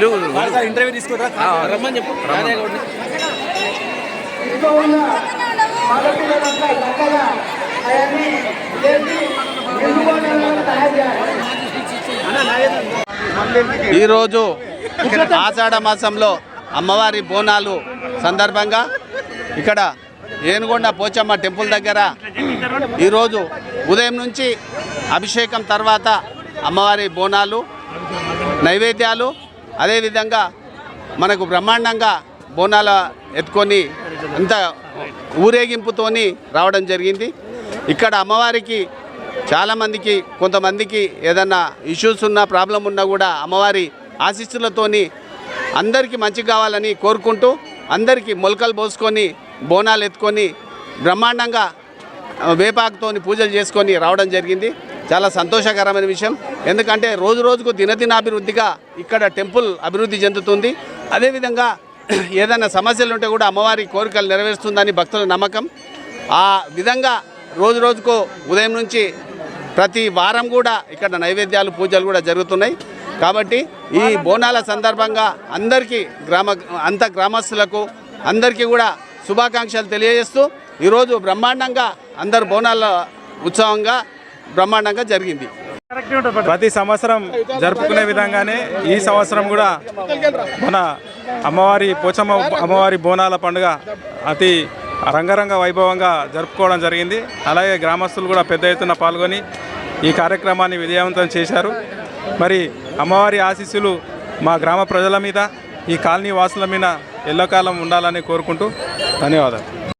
పిలువు ఇంటర్వ్యూ తీసుకుంటారా రమ్మని చెప్పు. ఈరోజు ఆషాఢ మాసంలో అమ్మవారి బోనాలు సందర్భంగా ఇక్కడ ఏనుగొండ పోచమ్మ టెంపుల్ దగ్గర ఈరోజు ఉదయం నుంచి అభిషేకం తర్వాత అమ్మవారి బోనాలు నైవేద్యాలు అదేవిధంగా మనకు బ్రహ్మాండంగా బోనాల ఎత్తుకొని అంత ఊరేగింపుతోని రావడం జరిగింది. ఇక్కడ అమ్మవారికి చాలామందికి కొంతమందికి ఏదన్నా ఇష్యూస్ ఉన్నా ప్రాబ్లం ఉన్నా కూడా అమ్మవారి ఆశీస్సులతోని అందరికీ మంచి కావాలని కోరుకుంటూ అందరికీ మొలకలు పోసుకొని బోనాలు ఎత్తుకొని బ్రహ్మాండంగా వేపాకుతోని పూజలు చేసుకొని రావడం జరిగింది. చాలా సంతోషకరమైన విషయం. ఎందుకంటే రోజు రోజుకు దినదినాభివృద్ధిగా ఇక్కడ టెంపుల్ అభివృద్ధి చెందుతుంది. అదేవిధంగా ఏదైనా సమస్యలు ఉంటే కూడా అమ్మవారి కోరికలు నెరవేరుస్తుందని భక్తుల నమ్మకం. ఆ విధంగా రోజు రోజుకు ఉదయం నుంచి ప్రతి వారం కూడా ఇక్కడ నైవేద్యాలు పూజలు కూడా జరుగుతున్నాయి. కాబట్టి ఈ బోనాల సందర్భంగా అందరికీ గ్రామ అంత గ్రామస్తులకు అందరికీ కూడా శుభాకాంక్షలు తెలియజేస్తూ ఈరోజు బ్రహ్మాండంగా అందరు బోనాల ఉత్సవంగా బ్రహ్మాండంగా జరిగింది. ప్రతి సంవత్సరం జరుపుకునే విధంగానే ఈ సంవత్సరం కూడా మన అమ్మవారి పోచమ్మ అమ్మవారి బోనాల పండుగ అతి రంగరంగ వైభవంగా జరుపుకోవడం జరిగింది. అలాగే గ్రామస్తులు కూడా పెద్ద ఎత్తున పాల్గొని ఈ కార్యక్రమాన్ని విజయవంతం చేశారు. మరి అమ్మవారి ఆశీస్సులు మా గ్రామ ప్రజల మీద ఈ కాలనీ వాసుల మీద ఎల్లకాలం ఉండాలని కోరుకుంటూ ధన్యవాదాలు.